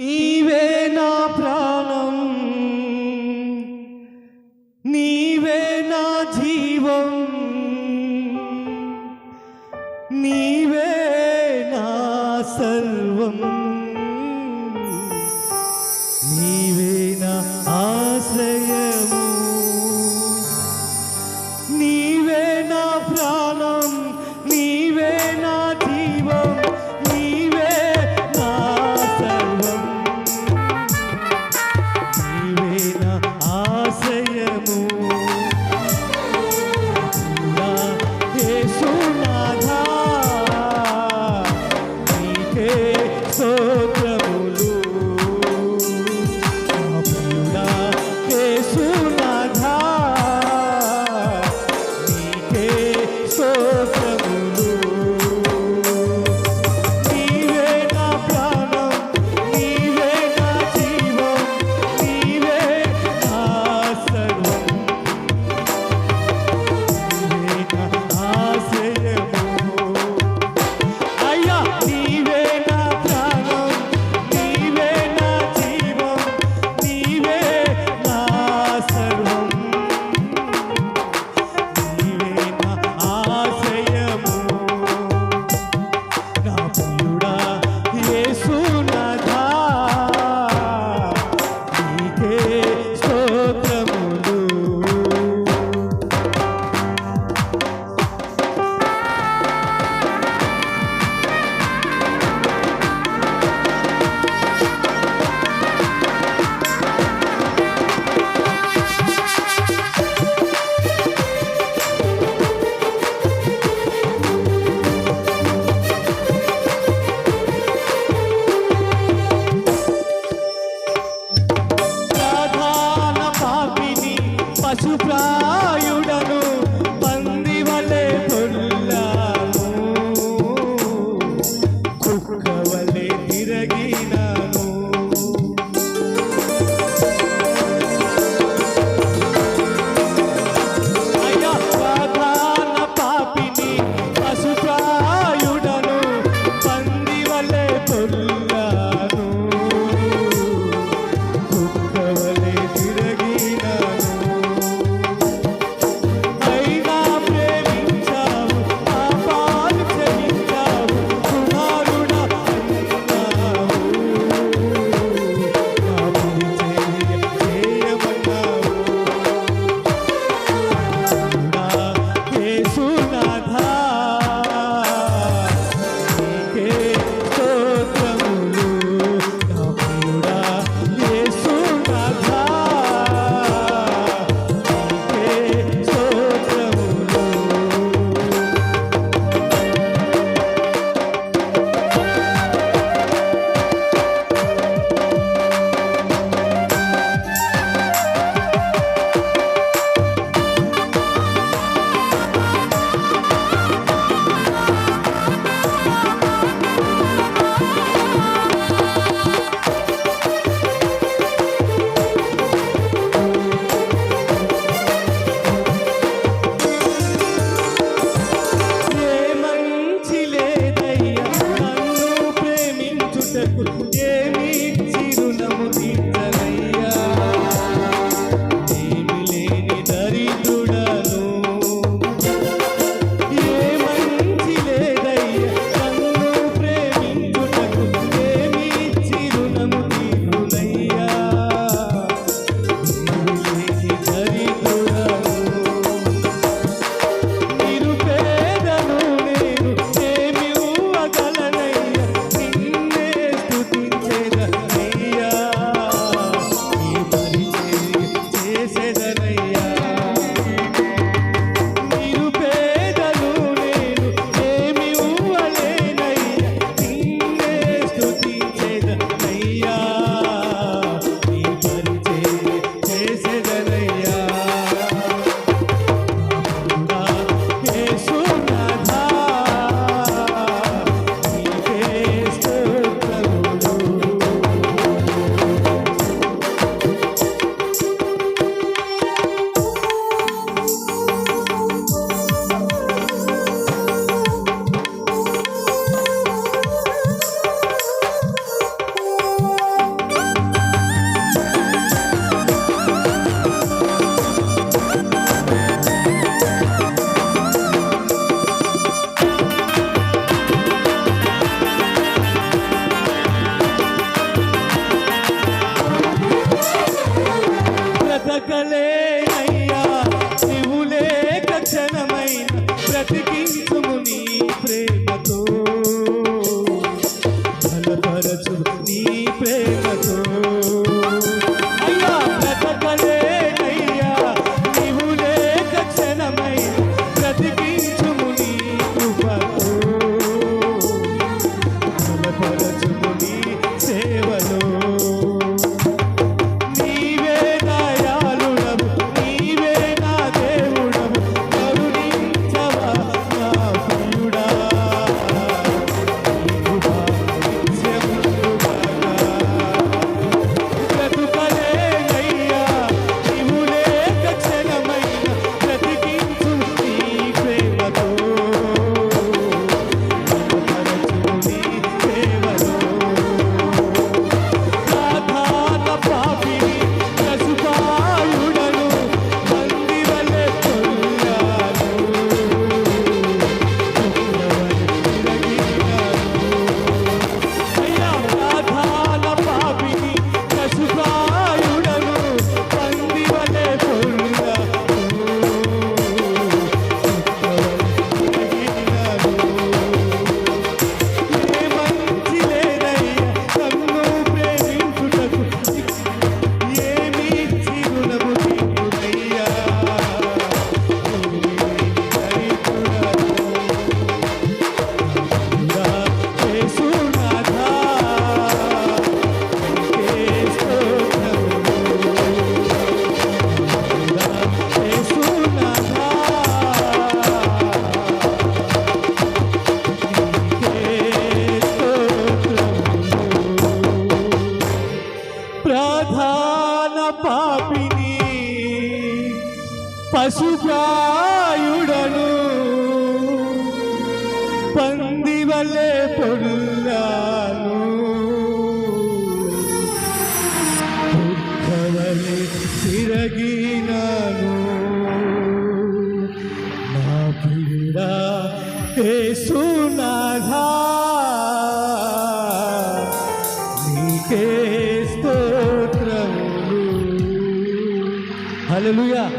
నీవే నా ప్రాణం. నీవే నా జీవం. నీవే నా సర్వం. నీవే Jesus. Thank. యేసునాథా. నీకే స్తోత్రములు. హల్లెలూయా.